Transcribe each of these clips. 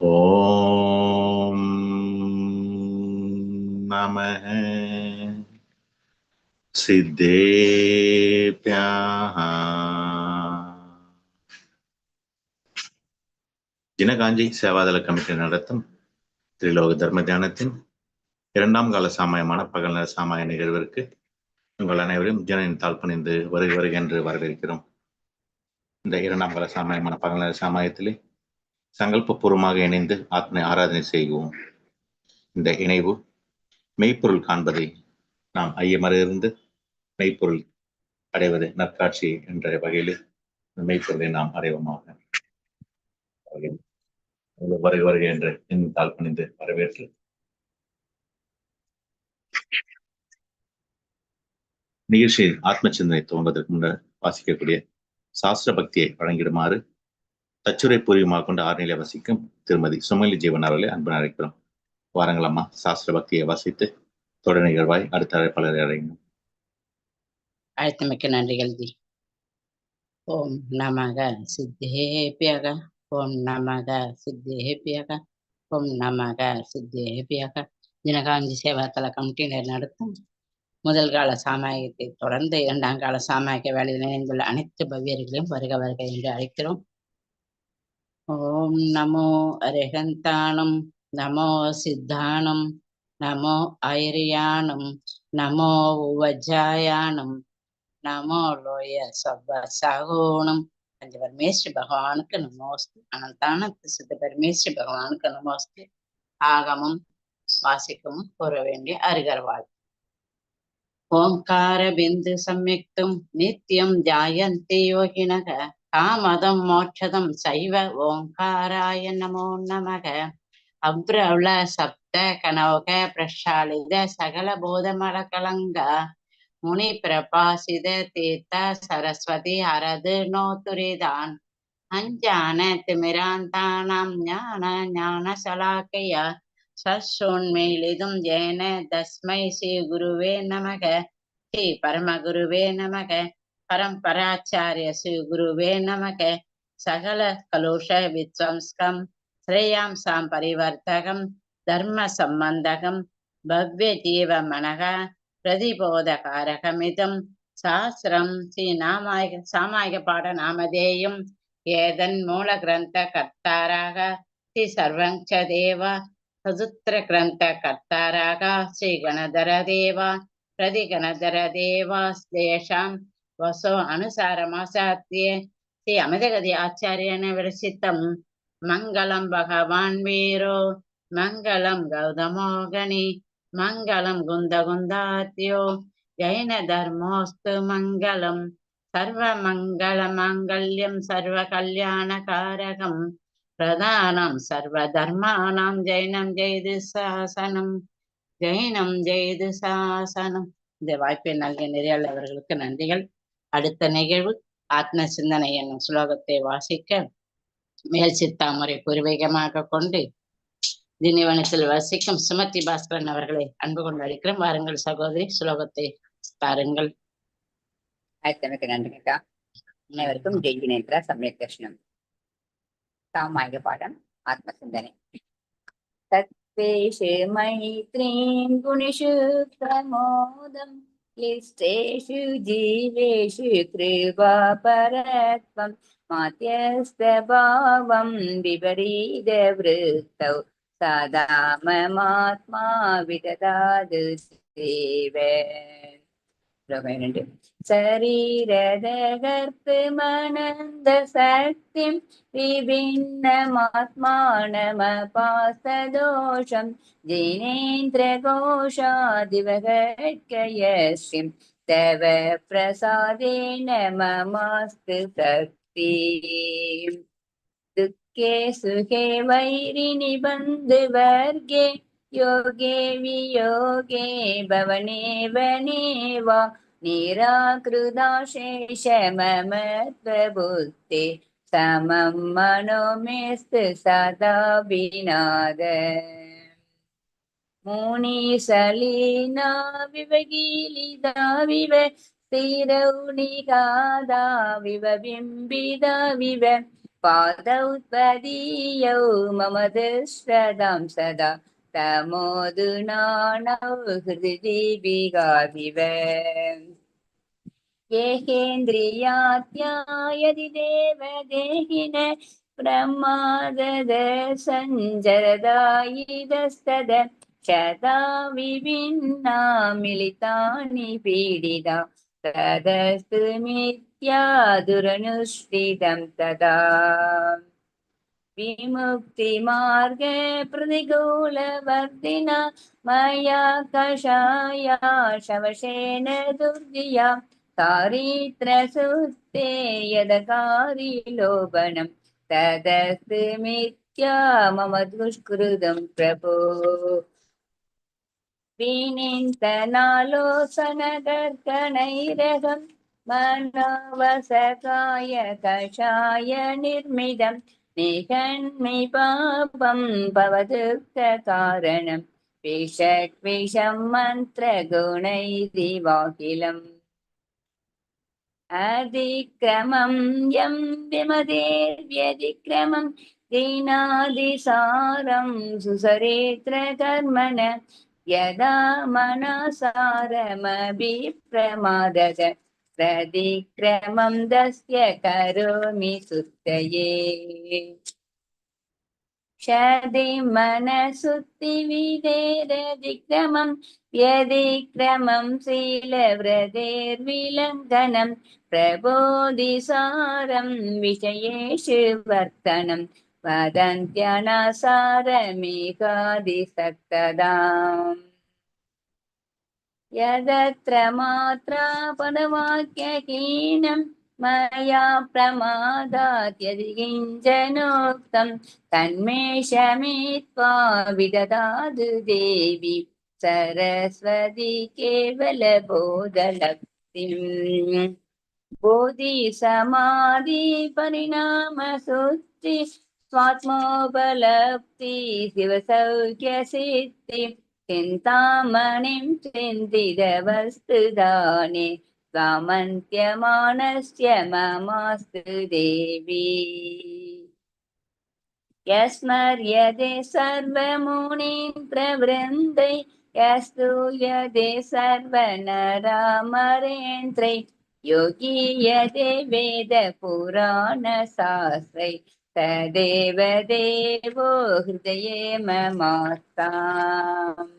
ஓம் நம சித்தேபியா ஜினகாஞ்சி சேவாதள கமிட்டி நடத்தும் திரிலோக தர்ம தியானத்தின் இரண்டாம் கால சாமயமான பகல் நேர சாமாய நிகழ்விற்கு உங்கள் அனைவரும் ஜனனின் தாழ்ப்பணிந்து வருகை வருக என்று வரவேற்கிறோம். இந்த இரண்டாம் கால சாமயமான பகல் நேர சாமாயத்திலே சங்கல்பபூர்வமாக இணைந்து ஆத்மனை ஆராதனை செய்வோம். இந்த இணைவு மெய்ப்பொருள் காண்பதை நாம் ஐயமறிந்து மெய்ப்பொருள் அடைவது நற்காட்சி என்ற வகையில் மெய்ப்பொருளை நாம் அடைவோமாக. வருக வருக என்று என் தாழ் பணிந்து வரவேற்று. நிகழ்ச்சியில் ஆத்ம சிந்தனை துவங்குவதற்கு முன்னர் வாசிக்கக்கூடிய சாஸ்திர பக்தியை வழங்கிடுமாறு தச்சுரை பூர்வமாக கொண்டு ஆறுநிலை வசிக்கும் திருமதி சுமலி ஜீவன் அவர்களை அன்பு அழைக்கிறோம். வாரங்களம்மா சாஸ்திர பக்தியை வாசித்து தொடர் நிகழ்வாய் அடுத்த அழைப்பாளரை அடையணும் அழைத்தமைக்க நன்றிகள் தி ஓம் நமக சித்தேபியக ஓம் நமக சித்தேபியக ஓம் நமக சித்தேபியக தினகாஞ்சி சேவாத்தல கமிட்டியினர் நடத்தும் முதல் கால சாமாயத்தை தொடர்ந்து இரண்டாம் கால சாமாயக்க வேலையில் இணைந்துள்ள அனைத்து பவ்யர்களையும் வருக வருக என்று அழைக்கிறோம். ஓம் நமோ அரகந்தானம் நமோ சித்தானம் நமோ ஐரியானம் நமோ உவஜாயானம் நமோ லோய சவ்வ சகோணம். அந்த பரமேஸ்வரி பகவானுக்கு நமோஸ்து. அனந்தான சித்த பரமேஸ்வரி பகவானுக்கு நமோஸ்து. ஆகமும் வாசிக்கமும் கூற வேண்டிய அருகர்வாள் ஓங்கார பிந்து சம்யுக்தம் நித்யம் ஜாயந்தி யோகினக. காமதம் மோட்சதம் சைவ ஓங்காராய நமோ நமக. அப்ரவள சப்த கனோக பிரஷாலித சகல போதமல கலங்க முனி பிரபாசித தீர்த்த சரஸ்வதி அரது நோத்துரிதான். அஞ்சான திமிராந்தானாம் ஞான ஞான சலாக்கைய. சஸ்ஸோன்மேலிதும் ஜேன தஸ்மை ஸ்ரீ குருவே நமக. ஸ்ரீ பரமகுருவே நமக. பரம்பராச்சாரிய ஸ்ரீ குருவே நமக சகல கலுஷ வித்வம்ஸ்கம் ஸ்ரேயாம்சாம் பரிவர்த்தகம் தர்ம சம்பந்தகம் பவ்ய ஜீவ மனக பிரதிபோதகாரகமிதம் சாஸ்திரம் ஸ்ரீ நாமாயக சாமாயக பாட நாமதேயம் ஏதன் மூல கிரந்த கர்த்தாராக ஸ்ரீ சர்வஞ்ச தேவா சதுத்திர கிரந்த கர்த்தாராக ஸ்ரீ கணதர தேவா பிரதி கணதர தேவா தேஷாம் வசோ அனுசாரமாசாத்தியே ஸ்ரீ அமிதகதி ஆச்சாரியன விரசித்தம் மங்களம் பகவான் வீரோ. மங்களம் கௌதமோகனி. மங்களம் குந்த குந்தாத்யோ ஜைன தர்மோஸ்து மங்களம். சர்வ மங்கள மாங்கல்யம் சர்வ கல்யாண காரகம். பிரதானம் சர்வ தர்மானாம் ஜெயினம் ஜெய்து சாசனம். ஜெயினம் ஜெய்து சாசனம். இந்த வாய்ப்பை நல்கிய நிறையாளர்களுக்கு நன்றிகள். அடுத்த நிகழ்வு ஆத்ம சிந்தனை என்னும் ஸ்லோகத்தை வாசிக்க மேல் சித்தாமரை பூர்வீகமாக கொண்டு தினிவனத்தில் வசிக்கும் சுமதி பாஸ்கரன் அவர்களை அன்பு கொண்டு அழைக்கிறோம் வாருங்கள் சகோதரி ஸ்லோகத்தை பாருங்கள். ஆயிரத்தி நன்றிக்கா அனைவருக்கும் ஜெய் சமய சமயக் சாமாயிக பாடம் ஆத்ம சிந்தனை. தத்வேஷு மைத்ரீன் குணிஷு பிரமோதம் क्लिष्टेषु जीवेषु कृपा परत्वं माध्यस्थभावं विपरीतवृत्तौ सदा ममात्मा विददातु देव பதினெண்டு சரீரதகர்த்து மணந்த சக்தி விபின்னமாத்மானம பாசதோஷம் ஜினேந்திரகோஷாதிவகட்கயஸ்ரீ தவ பிரசாதேன மமாஸ்து சக்தி துக்கே சுகே வைரிணி பந்து வர்கே योगे वियोगे भवने वने वा निराकृदाशेष मम त्वबुद्धे समं मनो मेस्तु सदा विनाद। मुनिसलीना विवगीलिदा विव स्थिरौनिकादा विव बिम्बिदा विव पादौ त्वदीयौ मम दुष्प्रदां सदा ತಮೋದು ನಾಣವ ಹೃದಯ ದೀಪಿಗಾದಿವ ಏಕೇಂದ್ರಿಯಾತ್ಯಾಯದಿ ದೇವ ದೇಹಿನ ಪ್ರಮಾದದ ಸಂಜರದಾಯಿದಸ್ತದ ಸದಾ ವಿಭಿನ್ನ ಮಿಳಿತಾನಿ ಪೀಡಿದ ತದಸ್ತು ಮಿಥ್ಯಾ ದುರನುಷ್ಠಿತಂ ತದಾ विमुक्तिमार्ग प्रतिकूलवर्तिना मया कषाया शवशेन दुर्गिया चारित्रसुस्ते यदकारि लोभनं तदस्तु मिथ्या मम दुष्कृतं प्रभो विनिन्तनालोचनदर्शनैरहं मनोवसकाय कषाय निर्मितं निहन्मि पापं भवदुःखकारणं विषक्विषं मन्त्रगुणैरिवाकिलम् अधिक्रमं यं विमदेर्व्यतिक्रमं दीनादिसारं सुसरेत्रकर्मण यदा मनसारमभिप्रमादत प्रतिक्रमं दस्य करोमि सुत्तये शदि मनसुत्तिविधेरधिक्रमं व्यतिक्रमं शीलव्रतेर्विलङ्घनं प्रबोधिसारं विषयेषु वर्तनं वदन्त्यनसारमेकादिसक्तदाम् यदत्र मात्रा पदवाक्य मया प्रमादात्यधिनोक्तं तन्मे शमित्वा विददातु देवि सरस्वती केवलबोधलब्धिम्। बोधिसमाधिपरिणामसुक्ति स्वात्मोपलब्धि शिवसौख्यसिद्धिम् ചിന്താമണിം ചിന്തിതവസ്തുതാനി സാമന്ത്യമാനസ്യ മമാസ്തു ദേവി യസ്മര്യതെ സർവമുനീന്ദ്ര വൃന്ദൈ യസ്തൂയതെ സർവനരാമരേന്ദ്രൈ യോഗിയതെ വേദ പുരാണ ശാസ്ത്രൈ तदेव देवो हृदये ममास्ताम्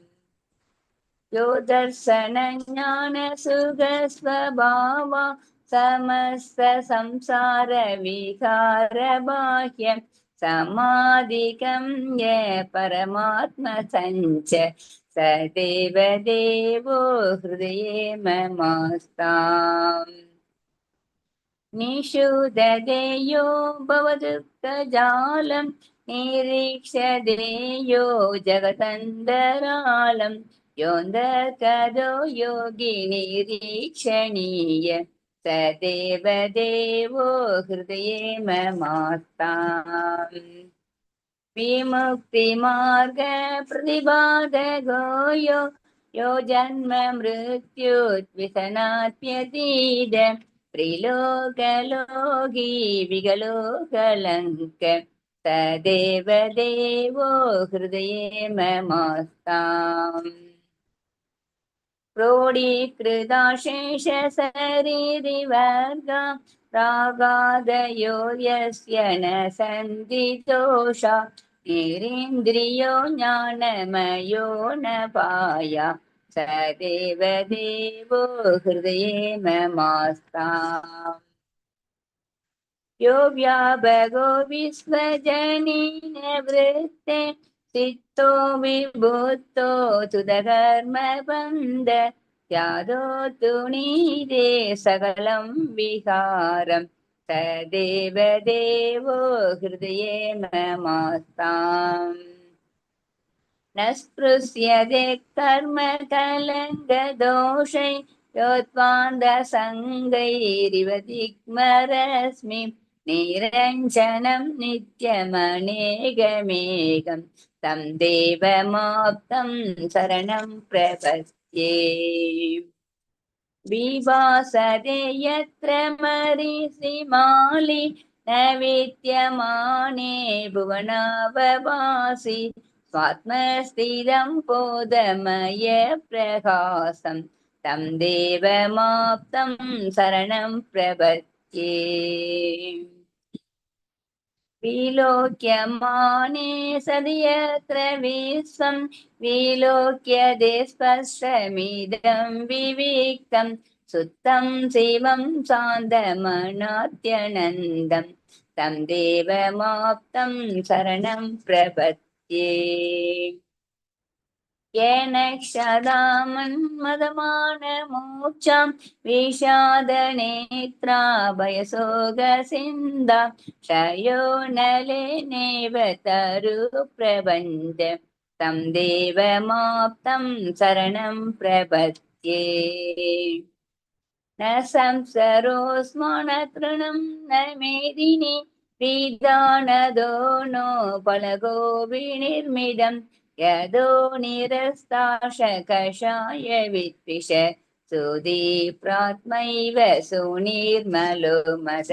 यो दर्शनज्ञानसुखस्वभावा समस्तसंसारविकारबाह्यं समाधिकं य परमात्मसञ्च स देवदेवो हृदये ममास्ताम् निषुददेयो भवदुक्तजालं निरीक्षदेयो जगतन्दरालं योऽन्धकदो योगी निरीक्षणीय स देवदेवो हृदये ममास्ताम् विमुक्तिमार्ग प्रतिपादगो यो यो जन्म मृत्युद्विसनात्यतीद त्रिलोकलोकी विगलोकलङ्क तदेव देवो हृदये ममास्ताम्। प्रोढीकृताशेषशरीरिवर्गा रागादयो यस्य न सन्ति दोषा निरिन्द्रियो ज्ञानमयो न पाया स देव देवो हृदये ममास्ताम् यो व्याभगो विश्वजनीन वृत्ते चित्तो विभूतो तुदकर्मबन्ध त्यादो तु नीदे सकलं विहारम् तदेव देवो हृदये ममास्ताम् न स्पृश्यते कर्म कलङ्गदोषै योत्वान्दसङ्गैरिव दिग्मरस्मि निरञ्जनं नित्यमनेकमेकं तं देवमाप्तं शरणं प्रपद्ये विवासते यत्र मरीषिमालि न विद्यमाने भुवनावभासि स्वात्मस्थिरं बोधमय प्रकाशं तं देवमाप्तं शरणं प्रपद्ये विलोक्यमाने सदि यत्र विश्वं विलोक्यते स्पष्टमिदं विविक्तं सुत्तं शिवं शान्तमनात्यनन्दं तं देवमाप्तं शरणं प्रपद्ये येन क्षदामन्मदमानमोक्षां विषादनेत्रा भयसोगसिन्दा क्षयो नलेनेव तरुप्रबन्ध तं देवमाप्तं शरणं प्रपद्ये न संसरोऽस्मानतृणं न मेदिनी विदानदो नो फलगो विनिर्मिदं यदो निरस्ताशकषाय विद्विष सुदीप्रात्मैव सुनिर्मलो मद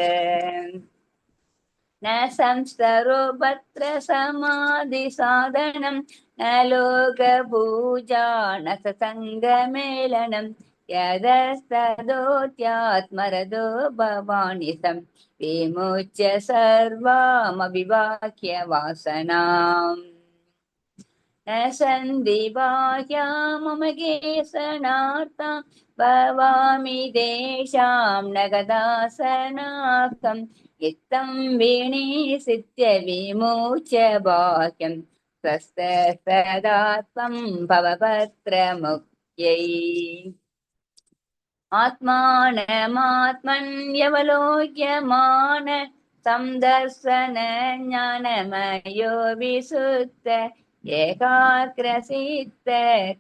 न संस्तरो भत्र समाधिसाधनं न लोकपूजा न सङ्गमेलनं यदस्तदोत्यात्मरदो भवानि सं विमुच्य सर्वामविवाक्य वासनाम् न सन्धिबाह्या मम केसनार्ता भवामि देशां न गदासनाकम् इत्थं विनिसित्य विमुच्य बाह्यं स्वस्त सदा त्वं भवपत्रमुख्यै ആത്മാനമാത്മന്യവലോക്യമാണ് സംദർശന ജ്ഞാനമയോ വിശുദ്ധ ഏകാഗ്രസിത്ത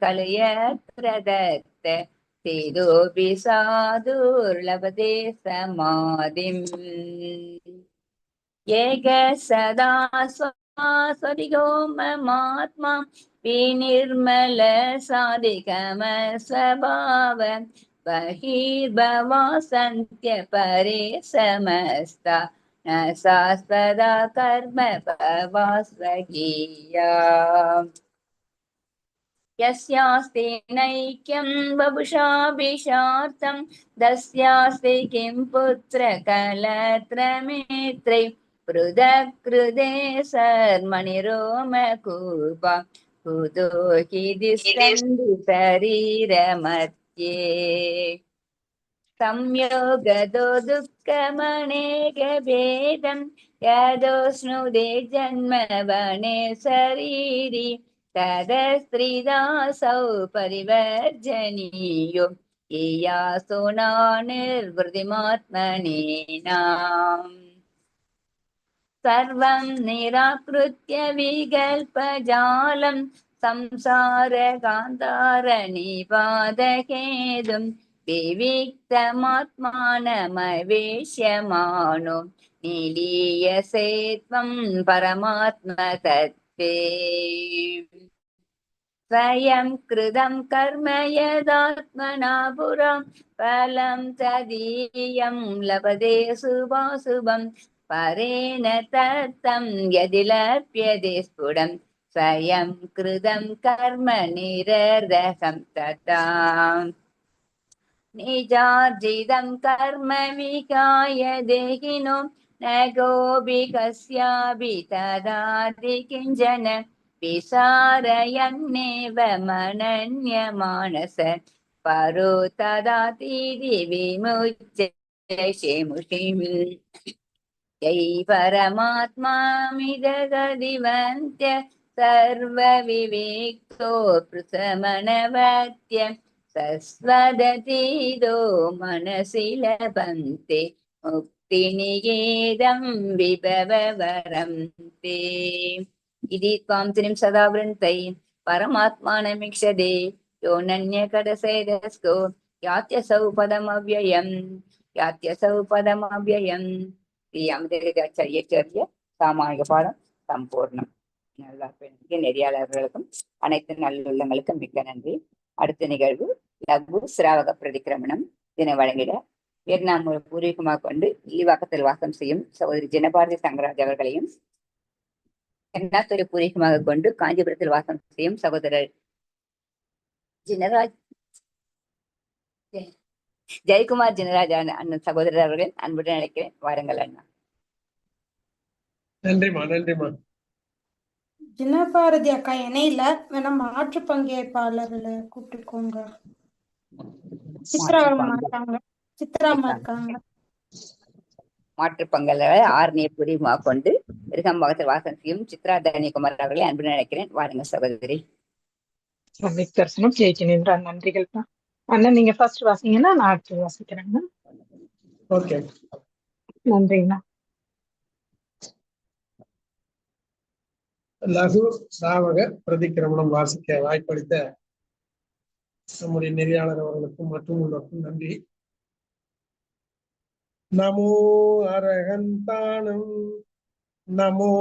കളിയത്രദത്ത തിരുപി സാധുർലഭതേ സമാധിം ഏക സദാ സ്വാസ്വതികോ മമാത്മാ വിനിർമ്മല സാധികമ സ്വഭാവം बहिर्भवो परे समस्ता न शाश्वदा कर्म भवा स्वगीया यस्यास्ति नैक्यं बभुषाभिषार्थं तस्यास्ति किं पुत्र कलत्रमेत्रै पृथक् कृते सर्मणिरोमकूपा कुतो हि दिस्कन्दि शरीरमत् संयोगदो दुःखमनेकभेदं यदोष्णुदे जन्मवने शरीरि तदस्त्रिदासौ परिवर्जनीयो इयासो निर्वृतिमात्मनेनाम् सर्वं निराकृत्य विकल्पजालं संसारकान्तारनिपादकेदुं विविक्तमात्मानमवेश्यमानो निलीयसे त्वं परमात्मतत्त्वे स्वयं कृतं कर्म यदात्मना पुरा फलं तदीयं लभते शुभाशुभं परेण तत्तं यदि लभ्यते स्फुटं स्वयं कृतं कर्म निरर्धकं तथा निजार्जितं कर्म विकाय देहिनो न कोऽपि कस्यापि तदादि किञ्चन विसारयन्नेव मनन्यमानस परो तदातीति विमुच्य शेमुषिम् यै परमात्मामिदगदिवन्त्य सर्वविवेक्तो पृथमनवत्य सस्वदतीदो मनसि लभन्ते मुक्तिनिगेदं विभववरं ते इति त्वां त्रिं सदा वृन्दै परमात्मानमीक्षते यो नन्यकरसेदस्को यात्यसौ पदमव्ययम् यात्यसौ पदमव्ययम् श्री अमृताचार्यचर्य सामायिकपाठं सम्पूर्णम् சம்பூர்ணம் நெறியாளர்களுக்கும் அனைத்து நல்லுள்ளங்களுக்கும் மிக்க நன்றி. அடுத்த நிகழ்வு லகு சிராவக பிரதிக்கிரமணம் இதனை வழங்கிட. வியட்நாம் பூர்வீகமாக கொண்டு ஈவாக்கத்தில் வாசம் செய்யும் சகோதரி ஜனபாரதி சங்கராஜ் அவர்களையும் எண்ணாத்துறை பூர்வீகமாக கொண்டு காஞ்சிபுரத்தில் வாசம் செய்யும் சகோதரர் ஜினராஜ் ஜெயக்குமார் ஜினராஜ் அண்ணன் சகோதரர் அவர்கள் அன்புடன் நினைக்கிறேன் வாருங்கள் அண்ணா. நன்றிமா நன்றிமா நன்றிம்மா ஜினபாரதி அக்கா இணையில வேணா மாற்று பங்கேற்பாளர்களை கூப்பிட்டுக்கோங்க. சித்ரா அம்மா இருக்காங்க. சித்ரா அம்மா இருக்காங்க. மாற்று பங்கல்களை ஆர்னியை பூர்வீகமாக கொண்டு விருகம்பாகத்தில் வாசம் செய்யும் சித்ரா தரணிகுமார் அவர்களை அன்புடன் அழைக்கிறேன். வாருங்க சகோதரி. சமீக் தரிசனம் ஜெயிச்சினின்றா நன்றிகள்ப்பா அண்ணன் நீங்க ஃபர்ஸ்ட் வாசிங்கன்னா நான் அடுத்து வாசிக்கிறேங்க. ஓகே நன்றிங்கண்ணா லகு சாவக பிரதிக்கிரமணம் வாசிக்க வாய்ப்பளித்த நம்முடைய நெறியாளர் அவர்களுக்கும் மற்றும் உள்ளவருக்கும் நன்றி. நமோ அரகந்தானம் நமோ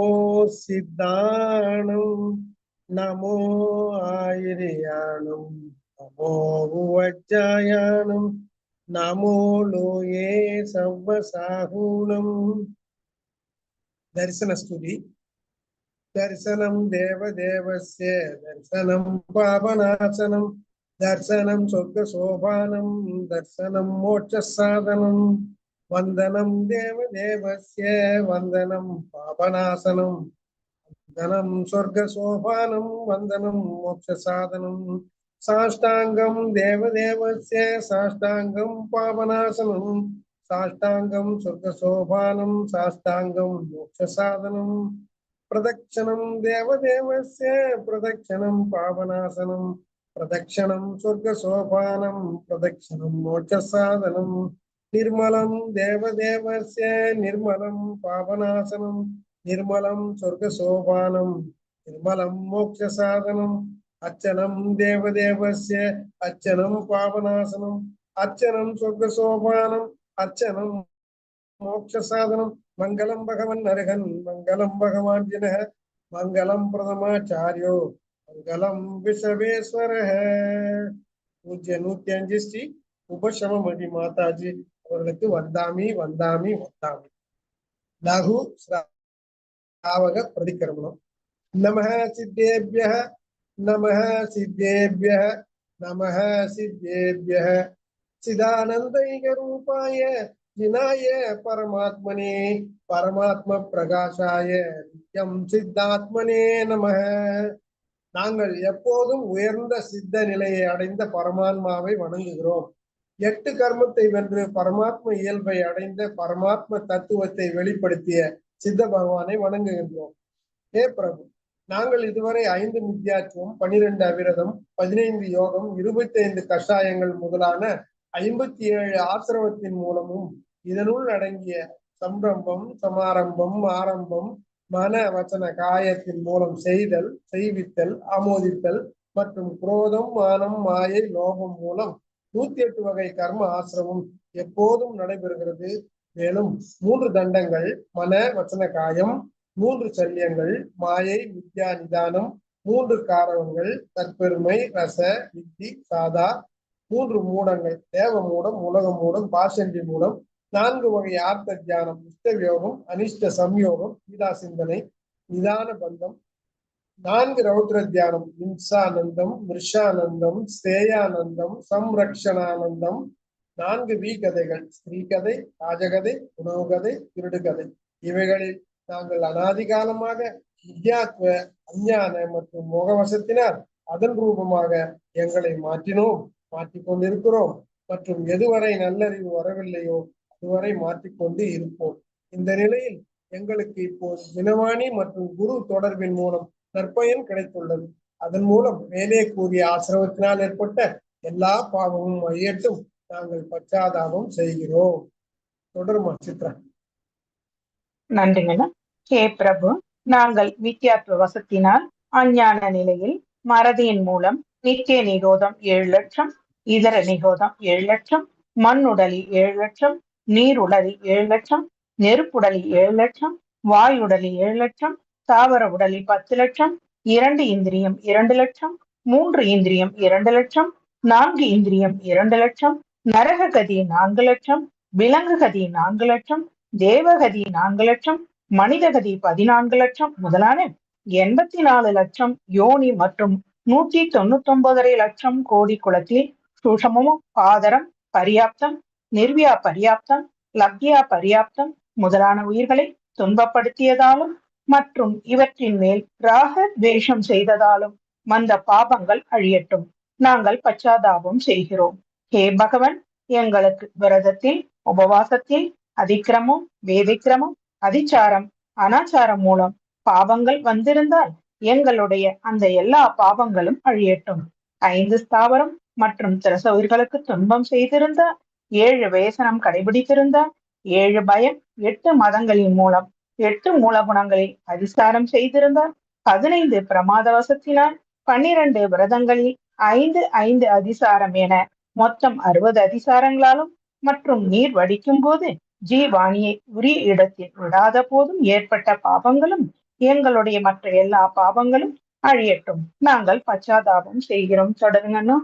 சித்தானம் நமோ ஆயிரியானம் நமோ உவஜாயானம் நமோ லோயே சவ்வசாகூனம் தரிசன ஸ்துதி. தரிசனம் தேவதேவசிய தரிசனம் பாபநாசனம் தர்சனம் சொர்க்க சோபானம் தர்சனம் மோட்ச சாதனம் வந்தனம் தேவதேவசிய வந்தனம் பாபநாசனம் வந்தனம் சொர்க்க சோபானம் வந்தனம் மோட்ச சாதனம் சாஷ்டாங்கம் தேவதேவசிய சாஷ்டாங்கம் பாபநாசனம் சாஷ்டாங்கம் சொர்க்க சோபானம் சாஷ்டாங்கம் மோட்ச சாதனம் பிரதட்சணம் தேவதேவசிய பிரதட்சணம் பாவநாசனம் பிரதட்சணம் சொர்க்கசோபானம் பிரதட்சணம் மோட்சசாதனம் நிர்மலம் தேவதேவசிய நிர்மலம் பாவநாசனம் நிர்மலம் சொர்க்கசோபானம் நிர்மலம் மோட்சசாதனம் அச்சனம் தேவதேவசிய அச்சனம் பாவநாசனம் அர்ச்சனம் சொர்க்கசோபானம் அர்ச்சனம் மோட்சசாதனம் मङ्गलं भगवान् जिनः मङ्गलं प्रथमाचार्यो मङ्गलं विश्वेश्वरः பூஜ்ய நூத்தி அஞ்சு ஸ்ரீ உபசமமதி மாதாஜி அவர்களுக்கு வந்தாமி வந்தாமி வந்தாமி லகு ஸ்ராவக பிரதிக்கிரமணம் நமः சித்தேபியः நமः சித்தேபியः நமः சித்தேபியः சிதானந்தைகரூபாய ஜினாய பரமாத்மனே பரமாத்ம பிரகாசாய நித்யம் சித்தாத்மனே நம. நாங்கள் எப்போதும் உயர்ந்த சித்த நிலையை அடைந்த பரமாத்மாவை வணங்குகிறோம். எட்டு கர்மத்தை வென்று பரமாத்ம இயல்பை அடைந்த பரமாத்ம தத்துவத்தை வெளிப்படுத்திய சித்த பகவானை வணங்குகின்றோம். ஹே பிரபு நாங்கள் இதுவரை ஐந்து மித்யாத்துவம் பனிரெண்டு அவிரதம் பதினைந்து யோகம் இருபத்தி ஐந்து கஷாயங்கள் முதலான ஐம்பத்தி ஏழு ஆசிரமத்தின் மூலமும் இதனுள் அடங்கிய சம்ரம்பம் சமாரம்பம் ஆரம்பம் மன வச்சன காயத்தின் மூலம் செய்தல் செய்வித்தல் ஆமோதித்தல் மற்றும் குரோதம் மானம் மாயை லோகம் மூலம் நூத்தி எட்டு வகை கர்ம ஆசிரமம் எப்போதும் நடைபெறுகிறது. மேலும் மூன்று தண்டங்கள் மன வச்சன காயம் மூன்று சல்யங்கள் மாயை வித்யா நிதானம் மூன்று காரவங்கள் தற்பெருமை ரச வித்தி சாதா மூன்று மூடங்கள் தேவ மூடம் உலக மூடம் பாசண்டி மூலம் நான்கு வகை ஆர்த்த தியானம் இஷ்டவியோகம் அனிஷ்ட சம்யோகம் கீதா சிந்தனை நிதான பந்தம் நான்கு ரௌத்ர தியானம் இம்சானந்தம் மிருஷானந்தம் ஸ்தேயானந்தம் சம்ரக்ஷணானந்தம். நான்கு வி கதைகள் ஸ்ரீகதை ராஜகதை உணவு கதை இவைகளில் நாங்கள் அனாதிகாலமாக வித்யாத்வ அஞ்ஞான மற்றும் மோகவசத்தினால் அதன் ரூபமாக எங்களை மாற்றினோம் மாற்றிக் கொண்டிருக்கிறோம் மற்றும் எதுவரை நல்லறிவு வரவில்லையோ வரை மாற்றிக்கொண்டு இருப்போம். இந்த நிலையில் எங்களுக்கு இப்போது தினவாணி மற்றும் குரு தொடர்பின் மூலம் நற்பயன் கிடைத்துள்ளது. அதன் மூலம் மேலே கூறிய ஆசிரமத்தினால் ஏற்பட்ட எல்லா பாவமும் ஐயட்டும் நாங்கள் பச்சாதாபம் செய்கிறோம். தொடருமா சித்ரா? நன்றிங்கண்ணா கே பிரபு நாங்கள் வித்யாத்வ வசத்தினால் அஞ்ஞான நிலையில் மறதியின் மூலம் நித்திய நிகோதம் ஏழு லட்சம் இதர நிகோதம் ஏழு லட்சம் மண்ணுடலில் ஏழு லட்சம் நீருடலில் ஏழு லட்சம் நெருப்புடலில் ஏழு லட்சம் வாயுடலில் ஏழு லட்சம் தாவர உடலில் பத்து லட்சம் இரண்டு இந்திரியம் இரண்டு லட்சம் மூன்று இந்திரியம் இரண்டு லட்சம் நான்கு இந்திரியம் இரண்டு லட்சம் நரக கதி நான்கு லட்சம் விலங்குகதி நான்கு லட்சம் தேவகதி நான்கு லட்சம் மனிதகதி பதினான்கு லட்சம் முதலான எண்பத்தி நாலு லட்சம் யோனி மற்றும் நூத்தி தொண்ணூத்தி ஒன்பதரை லட்சம் கோடி குளத்தில் சுஷமமும் பாதரம் பரியாப்தம் நிர்வியா பரியாப்தம் லப்யா பரியாப்தம் முதலான உயிர்களை துன்பப்படுத்தியதாலும் மற்றும் இவற்றின் மேல் ராக வேஷம் செய்ததாலும் வந்த பாபங்கள் அழியட்டும். நாங்கள் பச்சாதாபம் செய்கிறோம். ஹே பகவன் எங்களுக்கு விரதத்தில் உபவாசத்தில் அதிக்கிரமம் வேதிக்கிரமம் அதிச்சாரம் அனாச்சாரம் மூலம் பாவங்கள் வந்திருந்தால் எங்களுடைய அந்த எல்லா பாவங்களும் அழியட்டும். ஐந்து ஸ்தாவரம் மற்றும் திரச உயிர்களுக்கு துன்பம் செய்திருந்தால் ஏழு வேசனம் கடைபிடித்திருந்தால் ஏழு பயம் எட்டு மதங்களின் மூலம் எட்டு மூலகுணங்களை அதிசாரம் செய்திருந்தால் பதினைந்து பிரமாதவசத்தினால் பன்னிரண்டு விரதங்களில் ஐந்து ஐந்து அதிசாரம் என மொத்தம் அறுபது அதிசாரங்களாலும் மற்றும் நீர் வடிக்கும் போது ஜீவாணியை உரிய இடத்தில் விடாத போதும் ஏற்பட்ட பாவங்களும் எங்களுடைய மற்ற எல்லா பாவங்களும் அழியட்டும். நாங்கள் பச்சாதாபம் செய்கிறோம். தொடருங்கண்ணா.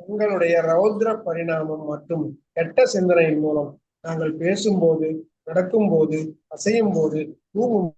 உங்களுடைய ரௌத்ர பரிணாமம் மற்றும் கெட்ட சிந்தனையின் மூலம் நாங்கள் பேசும்போது நடக்கும்போது அசையும் போது தூங்கும்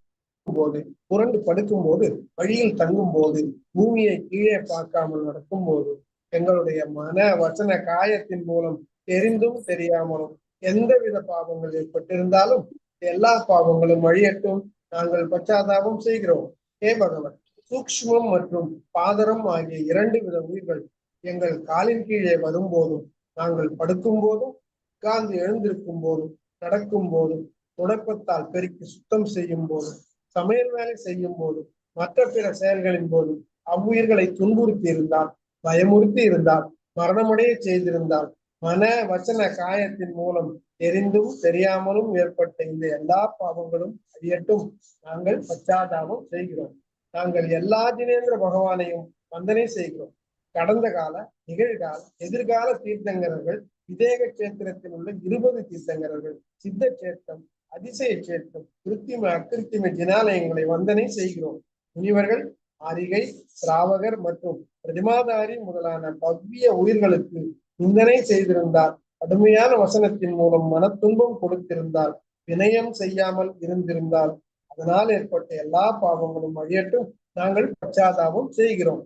போது புரண்டு படுக்கும் போது வழியில் தங்கும் போது பூமியை கீழே பார்க்காமல் நடக்கும் போது எங்களுடைய மன வசன காயத்தின் மூலம் தெரிந்தும் தெரியாமலும் எந்தவித பாவங்கள் ஏற்பட்டிருந்தாலும் எல்லா பாவங்களும் அழியட்டும். நாங்கள் பச்சாதாபம் செய்கிறோம். ஹே பகவன் சூக்ஷ்மம் மற்றும் பாதரம் ஆகிய இரண்டு வித உயிர்கள் எங்கள் காலின் கீழே வரும்போதும் நாங்கள் படுக்கும் போதும் உட்கார்ந்து எழுந்திருக்கும் போதும் நடக்கும் போதும் துடப்பத்தால் பெருக்கி சுத்தம் செய்யும் போதும் சமையல் வேலை செய்யும் போதும் மற்ற பிற செயல்களின் போதும் அவ்வுயிர்களை துன்புறுத்தி இருந்தால் பயமுறுத்தி இருந்தால் மரணமடைய செய்திருந்தால் மன வச்சன காயத்தின் மூலம் தெரிந்தும் தெரியாமலும் ஏற்பட்ட இந்த எல்லா பாவங்களும் அழியட்டும் நாங்கள் பச்சாதாபம் செய்கிறோம். நாங்கள் எல்லா தினேந்திர பகவானையும் வந்தனை செய்கிறோம். கடந்த கால நிகழ்கால எதிர்கால தீர்த்தங்கரர்கள் விதேக கஷேத்திரத்தில் உள்ள இருபது தீர்த்தங்கரர்கள் சித்த கஷேத்திரம் அதிசய கஷேத்திரம் கிருத்திம அக்கிருத்திம ஜினாலயங்களை வந்தனை செய்கிறோம். முனிவர்கள் ஆரிகை சிராவகர் மற்றும் பிரதிமாதாரி முதலான பவ்ய உயிர்களுக்கு நிந்தனை செய்திருந்தார். கடுமையான வசனத்தின் மூலம் மனத்துன்பம் கொடுத்திருந்தால் வினயம் செய்யாமல் இருந்திருந்தால் அதனால் ஏற்பட்ட எல்லா பாவங்களும் அழியட்டும். நாங்கள் பச்சாதாபம் செய்கிறோம்.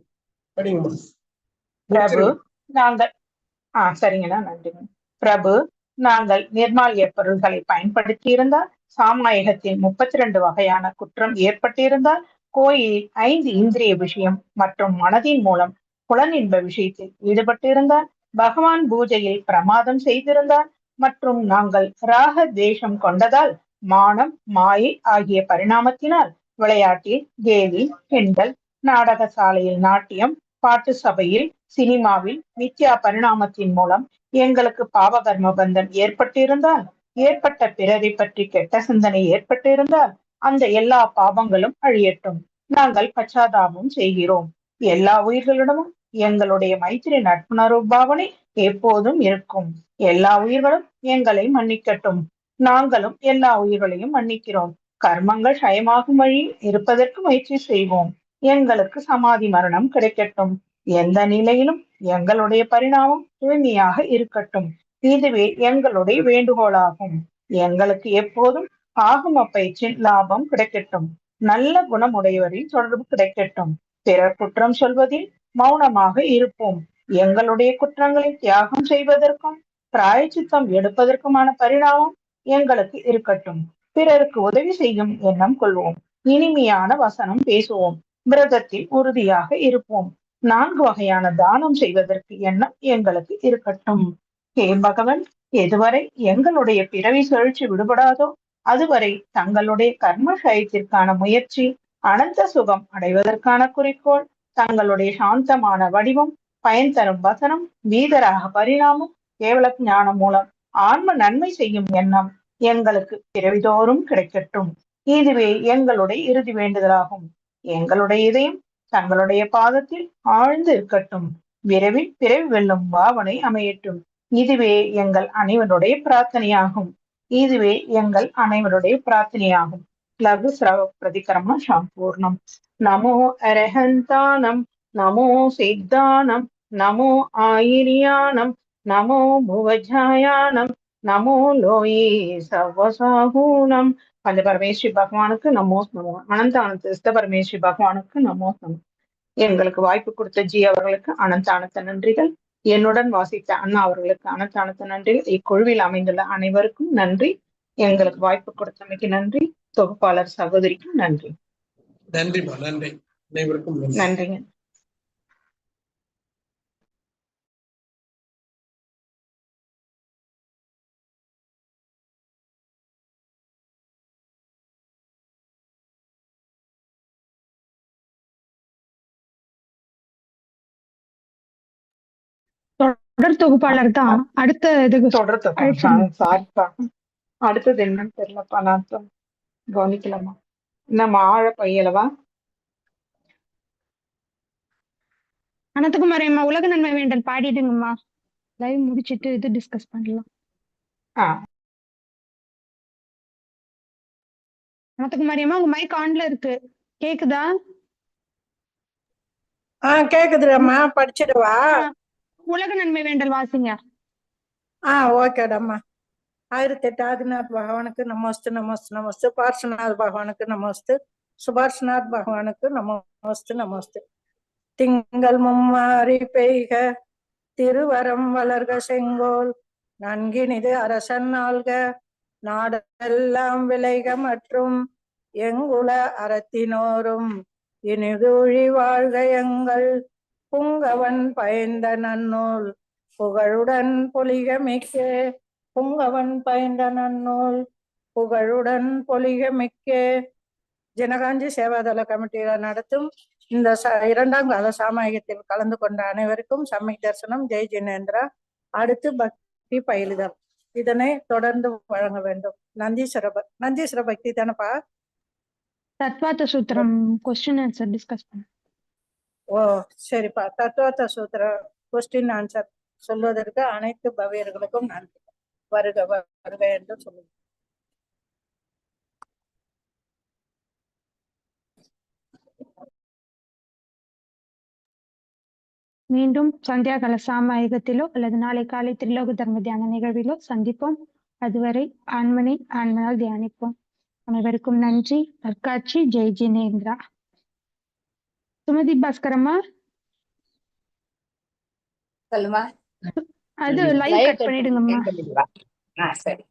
பிரபு நாங்கள் ஆ சரிங்கண்ணா நன்றிங்க பிரபு நாங்கள் நிர்மால்ய பொருள்களை பயன்படுத்தி இருந்தால் சாமாயகத்தின் முப்பத்தி ரெண்டு வகையான குற்றம் ஏற்பட்டிருந்தால் கோயிலில் ஐந்து இந்திரிய விஷயம் மற்றும் மனதின் மூலம் புலனின்ப விஷயத்தில் ஈடுபட்டிருந்தால் பகவான் பூஜையில் பிரமாதம் செய்திருந்தார் மற்றும் நாங்கள் ராக தேசம் கொண்டதால் மானம் மாயை ஆகிய பரிணாமத்தினால் விளையாட்டில் கேலி பெண்கள் நாடக சாலையில் நாட்டியம் பாட்டு சபையில் சினிமாவில் மித்யா பரிணாமத்தின் மூலம் எங்களுக்கு பாவகர்ம பந்தம் ஏற்பட்டிருந்தால் ஏற்பட்ட பிறரை பற்றி கெட்ட சிந்தனை ஏற்பட்டிருந்தால் அந்த எல்லா பாவங்களும் அழியட்டும். நாங்கள் பச்சாதாபம் செய்கிறோம். எல்லா உயிர்களிடமும் எங்களுடைய மைத்திரி நட்புணர்வு பாவனை எப்போதும் இருக்கும். எல்லா உயிர்களும் எங்களை மன்னிக்கட்டும். நாங்களும் எல்லா உயிர்களையும் மன்னிக்கிறோம். கர்மங்கள் ஷயமாகும் வழியில் இருப்பதற்கு முயற்சி செய்வோம். எங்களுக்கு சமாதி மரணம் கிடைக்கட்டும். எந்த நிலையிலும் எங்களுடைய பரிணாமம் தூய்மையாக இருக்கட்டும். இதுவே எங்களுடைய வேண்டுகோளாகும். எங்களுக்கு எப்போதும் ஆகும பயிற்சியின் லாபம் கிடைக்கட்டும். நல்ல குணமுடையவரின் தொடர்பு கிடைக்கட்டும். பிறர் குற்றம் சொல்வதில் மௌனமாக இருப்போம். எங்களுடைய குற்றங்களை தியாகம் செய்வதற்கும் பிராயச்சித்தம் எடுப்பதற்குமான பரிணாமம் எங்களுக்கு இருக்கட்டும். பிறருக்கு உதவி செய்யும் எண்ணம் கொள்வோம். இனிமையான வசனம் பேசுவோம். விரதத்தில் உறுதியாக இருப்போம். நான்கு வகையான தானம் செய்வதற்கு எண்ணம் எங்களுக்கு இருக்கட்டும். ஹே பகவன் எதுவரை எங்களுடைய பிறவி சுழற்சி விடுபடாதோ அதுவரை தங்களுடைய கர்ம சயத்திற்கான முயற்சி அனந்த சுகம் அடைவதற்கான குறிக்கோள் தங்களுடைய சாந்தமான வடிவம் பயன் தரும் வசனம் வீதராக பரிணாமம் கேவல ஞானம் மூலம் ஆன்ம நன்மை செய்யும் எண்ணம் எங்களுக்கு பிறவிதோறும் கிடைக்கட்டும். இதுவே எங்களுடைய இறுதி வேண்டுதலாகும். எங்களுடைய இதயம் தங்களுடைய பாதத்தில் ஆழ்ந்து இருக்கட்டும். விரைவில் பிறவி வெல்லும் பாவனை அமையட்டும். இதுவே எங்கள் அனைவருடைய பிரார்த்தனையாகும். இதுவே எங்கள் அனைவருடைய பிரார்த்தனையாகும். லகு சிரவ பிரதிகரமா சம்பூர்ணம். நமோ அரஹந்தானம் நமோ சித்தானம் நமோ ஆயிரியானம் நமோ புவஜாயானம் நமோ லோயே சவசாகூனம் அந்த பரமேஸ்வரி பகவானுக்கு நமோ நமோ. அனந்த அனந்த சித்த பரமேஸ்வரி பகவானுக்கு நமோ நமோ. எங்களுக்கு வாய்ப்பு கொடுத்த ஜி அவர்களுக்கு அனந்த அனந்த நன்றிகள். என்னுடன் வாசித்த அண்ணா அவர்களுக்கு அனந்த அனந்த நன்றிகள். இக்குழுவில் அமைந்துள்ள அனைவருக்கும் நன்றி. எங்களுக்கு வாய்ப்பு கொடுத்தமைக்கு நன்றி. தொகுப்பாளர் சகோதரிக்கும் நன்றி. நன்றிமா நன்றி. அனைவருக்கும் நன்றி. நன்றிங்க. தொடர் தொகுப்பாளர் தான். அடுத்த இதுக்கு. சாரிப்பா அடுத்தது என்னன்னு தெரியலப்பா. நான் கவனிக்கலாமா நம்ம ஆழ பையலவா அனந்தகுமாரி அம்மா உலக நன்மை வேண்டல் பாடிடுங்கம்மா. லைவ் முடிச்சிட்டு இது டிஸ்கஸ் பண்ணலாம். ஆ. அனந்தகுமாரி அம்மா உங்க மைக் ஆன்ல இருக்கு. கேக்குதா? ஆ கேக்குதுடம்மா படிச்சிடவா. உலக நன்மை வேண்டல் வாசிங்க. ஆ ஓகேடம்மா ஆயிரத்தி எட்டு ஆதிநாத் பகவானுக்கு நமஸ்து நமஸ்து நமஸ்து. பார்ஷநாத் பகவானுக்கு நமஸ்து. சுபாஷ்நாத் பகவானுக்கு நமஸ்து நமஸ்து. திங்கள் மும்மாரி பெய்க திருவரம் வளர்க செங்கோல். நன்கினிது அரசன் ஆள்க நாடெல்லாம் விளைக மற்றும் எங்குல அறத்தினோரும். இனிதூழி வாழ்க எங்கள் புங்கவன் பயந்த நன்னூல். புகழுடன் பொலிக மிக்க புங்கவன் பயந்த நன்னூல் புகழுடன் பொலிக மிக்கே ஜனகாஞ்சி சேவாதள கமிட்டியில நடத்தும் இந்த இரண்டாம் கால சாமாயத்தில் கலந்து கொண்ட அனைவருக்கும் சம்மிக் தரிசனம். ஜெய் ஜினேந்திரா. அடுத்து பக்தி பயிலுதல் இதனை தொடர்ந்து வழங்க வேண்டும். நந்தீஸ்வர நந்தீஸ்வர பக்தி தானப்பா? தத்வாத்த சூத்திரம் கொஸ்டின் ஆன்சர் டிஸ்கஸ் பண்ண. ஓ சரிப்பா. தத்துவத்த சூத்திர கொஸ்டின் ஆன்சர் சொல்வதற்கு அனைத்து பவியர்களுக்கும் நன்றி. வருக வருக என்று சொல்லுங்க மீண்டும் சந்தியாகால சாமாயுகத்திலோ அல்லது நாளை காலை திரிலோக தர்ம தியான நிகழ்விலோ சந்திப்போம். அதுவரை ஆண்மனை ஆண்மனால் தியானிப்போம். அனைவருக்கும் நன்றி. நற்காட்சி. ஜெய் ஜினேந்திரா. சுமதி பாஸ்கரம்மா. சொல்லுமா? அது லைவ் கட் பண்ணிடுங்கம்மா. ஆ சரி.